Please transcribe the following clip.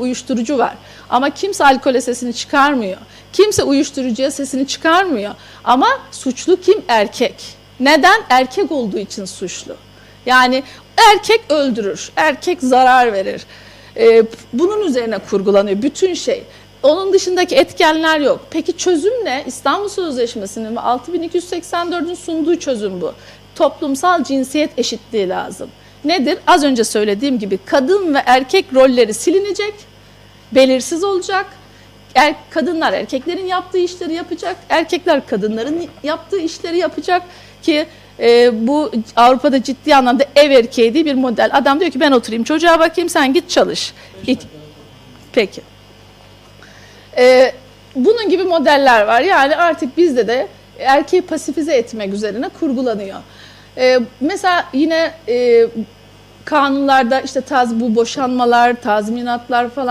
uyuşturucu var. Ama kimse alkole sesini çıkarmıyor. Kimse uyuşturucuya sesini çıkarmıyor. Ama suçlu kim? Erkek. Neden? Erkek olduğu için suçlu. Yani erkek öldürür, erkek zarar verir. Ee, bunun üzerine kurgulanıyor bütün şey. Onun dışındaki etkenler yok. Peki çözüm ne? İstanbul Sözleşmesi'nin ve 6284'ün sunduğu çözüm bu. Toplumsal cinsiyet eşitliği lazım. Nedir? Az önce söylediğim gibi kadın ve erkek rolleri silinecek, belirsiz olacak. Er, kadınlar erkeklerin yaptığı işleri yapacak, erkekler kadınların yaptığı işleri yapacak ki e, bu Avrupa'da ciddi anlamda ev erkeği diye bir model. Adam diyor ki ben oturayım çocuğa bakayım sen git çalış. Git. Peki. Ee, bunun gibi modeller var. Yani artık bizde de erkeği pasifize etmek üzerine kurgulanıyor. Ee, mesela yine e, kanunlarda işte taz bu boşanmalar, tazminatlar falan